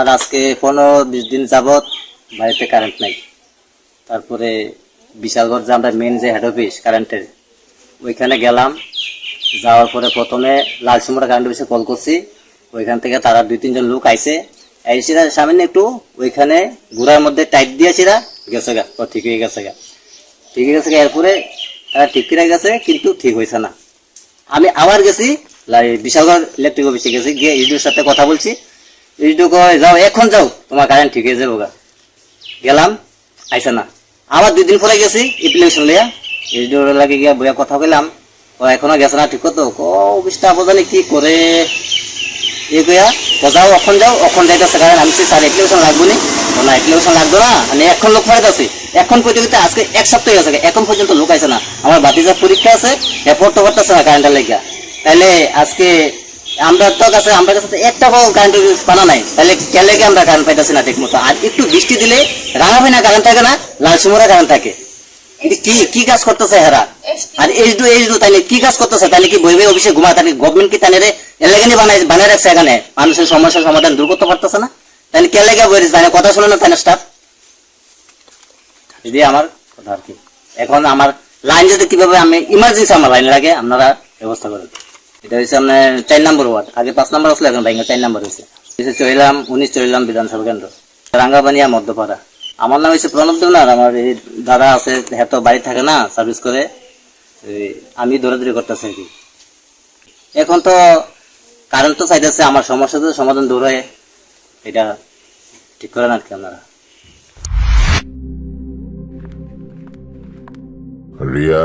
আমার আজকে পনেরো বিশ দিন যাবত বাড়িতে কারেন্ট নাই। তারপরে বিশালগড় যে আমরা মেন যে হেড অফিস কারেন্টের ওইখানে গেলাম। যাওয়ার পরে প্রথমে লালসিমরা কারেন্ট অফিসে কল করছি। ওইখান থেকে তারা দুই, তিনজন লোক আইছে। আইসিরা সামনে একটু, ওইখানে ঘোড়ার মধ্যে টাইট দিয়েছিরা, গেছে গা ঠিক হয়ে গেছে গা। ঠিক হয়ে গেছে গা, এরপরে তারা ঠিক করে গেছে, কিন্তু ঠিক হয়েছে না। আমি আবার গেছি বিশালগড় ইলেকট্রিক অফিসে গেছি, গিয়ে ইডিওর সাথে কথা বলছি। ইডিও কয়, যাও, এখন যাও। তোমার কারেন্ট ঠিক হয়ে যাব গা। গেলাম, আইসা না। আবার দুই দিন পরে গেছি এপ্লিকেশন লইয়া। ইডিওর লাগে গিয়া বইয়া কথা কইলাম। ও এখনও গেছে না ঠিক তো ক অফিসটা কি করে? এ কইয়া যাও অখন যাও অখন যাইতেছে কারণ আমি স্যার অ্যাপ্লিকেশন লাগবো নি। না অ্যাপ্লিকেশন লাগবে না। আমি এখন লোক ফাইতে আছে এখন কইতে আজকে এক সপ্তাহ গেছে এখন পর্যন্ত লোক আইছে না। আমার বাতিজার পরীক্ষা আছে এরপর তো করতেছে না কারেন্টের লেগা তাইলে আজকে আমরা তো কাছে আমরা কাছে একটা কারেন্ট পানা নাই। তাহলে কে লেগে আমরা কারেন্ট পাইতেছি না ঠিক মতো আর একটু বৃষ্টি দিলে রাঙাবে না কারেন্ট থাকে না লাল লালসিমরা কারেন্ট থাকে। কি কি কাজ করতেছে হেরা? আর এইচ ডু এইচ ডু তাইলে কি কাজ করতেছে? তাহলে কি বই বই অফিসে ঘুমা তাহলে গভর্নমেন্ট কি তাহলে এলাকানি বানাই বানাই রাখছে এখানে? মানুষের সমস্যার সমাধান দূর করতে পারতেছে না? তাহলে কে লেগে বই তাহলে কথা শুনে না তাহলে স্টাফ যদি আমার কথা আর কি। এখন আমার লাইন যদি কীভাবে আমি ইমার্জেন্সি আমার লাইন লাগে আপনারা ব্যবস্থা করেন এটা হচ্ছে আপনার চার নম্বর ওয়ার্ড। আগে পাঁচ নম্বর আসলে এখন ভেঙে চার নম্বর হয়েছে এসে চলিলাম উনিশ চলিলাম বিধানসভা কেন্দ্র রাঙ্গাবানিয়া মধ্যপাড়া। আমার নাম হচ্ছে প্রণব দেবনাথ আমার এই দাদা আছে হ্যাঁ বাড়ি থাকে না সার্ভিস করে। আমি দৌড়াদৌড়ি করতেছি আর কি। এখন তো কারেন্ট তো চাইতেছে, আমার সমস্যা তো সমাধান দূর হয়। এটা ঠিক করেন আর কি আপনারা। রিয়া